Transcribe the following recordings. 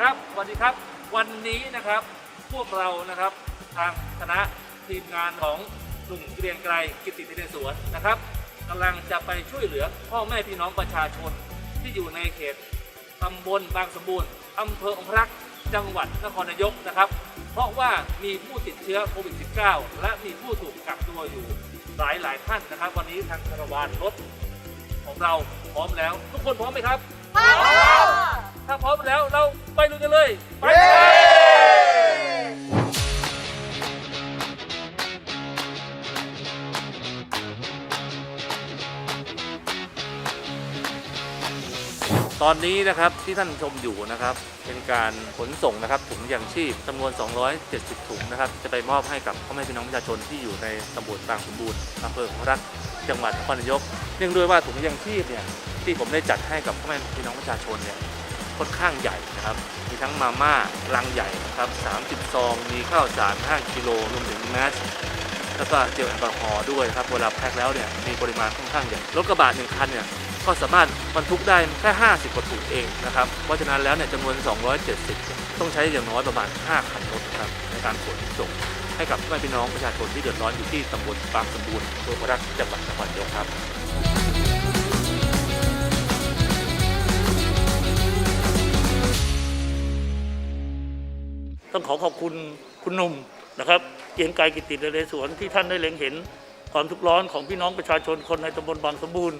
ครับสวัสดีครับ วันนี้นะครับพวกเรานะครับทางคณะทีมงานของหนุ่มเกรียงไกรกิติเทศสวนนะครับกำลังจะไปช่วยเหลือพ่อแม่พี่น้องประชาชนที่อยู่ในเขตตำบลบางสมบูรณ์อำเภอองครักษ์จังหวัดนครนายกนะครับ เพราะว่ามีผู้ติดเชื้อโควิด -19 และมีผู้ถูกกักตัวอยู่หลายหลายท่านนะครับ วันนี้ทางคารวานรถของเราพร้อมแล้ว ทุกคนพร้อมไหมครับพร้อม ถ้าพร้อมแล้วเราไปลุยกันเลยไปเลยตอนนี้นะครับที่ท่านชมอยู่นะครับ เป็นการขนส่งนะครับถุงยางชีพจำนวน 270 ถุงนะครับ จะไปมอบให้กับพ่อแม่พี่น้องประชาชนที่อยู่ในตำบลบางสมบูรณ์อำเภอของรักจังหวัดนครนายกเนื่องด้วยว่าถุงยางชีพเนี่ยที่ผมได้จัดให้กับพ่อแม่พี่น้องประชาชนเนี่ย ค่อนข้างใหญ่นะครับ มีทั้งมาม่าลังใหญ่นะครับ30ซอง มีข้าวสาร 5 กิโลรวมถึงแมสแล้วก็เจลแอลกอฮอล์ด้วยครับเวลาแพ็คแล้วเนี่ยมีปริมาณค่อนข้างใหญ่รถกระบะหนึ่งคันเนี่ยก็สามารถบรรทุกได้แค่ 50กว่าถุงเองนะครับ เพราะฉะนั้นแล้วเนี่ยจำนวน 270 ต้องใช้อย่างน้อยประมาณ 5 คันรถนะครับในการขนส่งให้กับพี่น้องประชาชนที่เดือดร้อนอยู่ที่ตำบลบางสมบูรณ์อำเภอพรักจังหวัดนครนายกครับ ต้องขอขอบคุณคุณหนุ่มนะครับเกียงไกรกิตตินเรศวรที่ท่านได้เล็งเห็นความทุกข์ร้อนของพี่น้องประชาชนคนในตำบลบางสมบูรณ์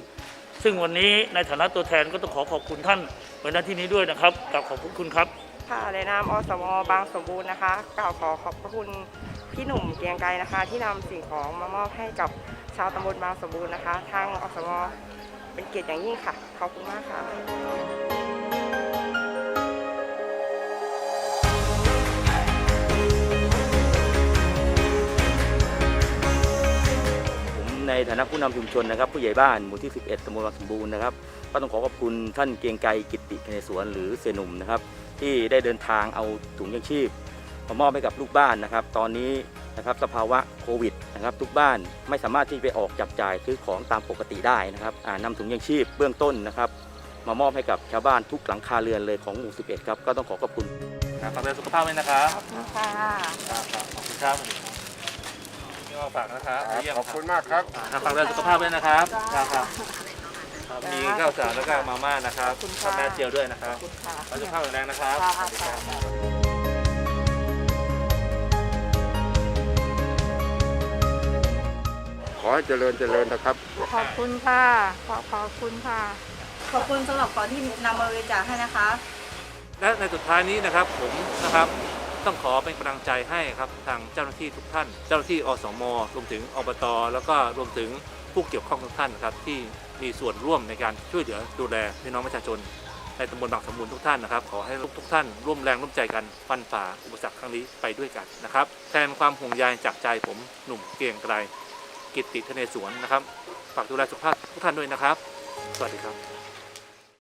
ซึ่งวันนี้ในฐานะตัวแทนก็ต้องขอขอบคุณท่านไว้ณที่นี้ด้วยนะครับกราบขอบคุณครับค่ะในนามอสมบางสมบูรณ์นะคะกล่าวขอขอบพระคุณพี่หนุ่มเกียงไกรนะคะ ที่นำสิ่งของมามอบให้กับชาวตำบลบางสมบูรณ์นะคะ ทางอสมเป็นเกียรติอย่างยิ่งค่ะ ขอบคุณมากค่ะ ฐานะผู้นำชุมชนนะครับ ผู้ใหญ่บ้านหมู่ที่ 11ตำบลบางสมบูรณ์นะครับก็ต้องขอขอบคุณท่านเกรียงไกรกิตติคเนศวรหรือเสยหนุ่มนะครับ ที่ได้เดินทางเอาถุงยังชีพมามอบให้กับลูกบ้านนะครับ ตอนนี้นะครับสภาวะโควิดนะครับ ทุกบ้านไม่สามารถที่ไปออกจับจ่ายซื้อของตามปกติได้นะครับอ่านำถุงยังชีพเบื้องต้นนะครับ มามอบให้กับชาวบ้านทุกหลังคาเรือนเลยของหมู่ 11 ครับ ก็ต้องขอขอบคุณฝากดูแลสุขภาพไว้นะครับขอบคุณค่ะครับครับขอบคุณครับ พี่อ้อฝากนะครับเยี่ยมขอบคุณมากครับอ่าฝากดูแลสุขภาพด้วยนะครับครับครับครับมีข้าวสารแล้วก็มาม่านะครับขอบคุณกัค่ะบแม่เจียวด้วยนะครับขอบคุณค่ะขอสุขภาพแข็งแรงนะครับค่ะสวัสดีครับขอให้เจริญเจริญนะครับ ขอบคุณค่ะ ขอขอบคุณค่ะ ขอบคุณสำหรับของที่นำมาบริจาคให้นะคะ และในสุดท้ายนี้นะครับผมนะครับ ต้องขอเป็นกำลังใจให้ครับทางเจ้าหน้าที่ทุกท่าน เจ้าหน้าที่อสมรวมถึงอบต แล้วก็รวมถึงผู้เกี่ยวข้องทุกท่านครับที่มีส่วนร่วมในการช่วยเหลือดูแลพี่น้องประชาชนในตำบลบางสมบูรณ์ทุกท่านนะครับ ขอให้ทุกท่านร่วมแรงร่วมใจกันฟันฝ่าอุปสรรคครั้งนี้ไปด้วยกันนะครับ แทนความห่วงใยจากใจผมหนุ่มเกียงไกรกิตติธเนศวรนะครับฝากดูแลสุขภาพทุกท่านด้วยนะครับ สวัสดีครับ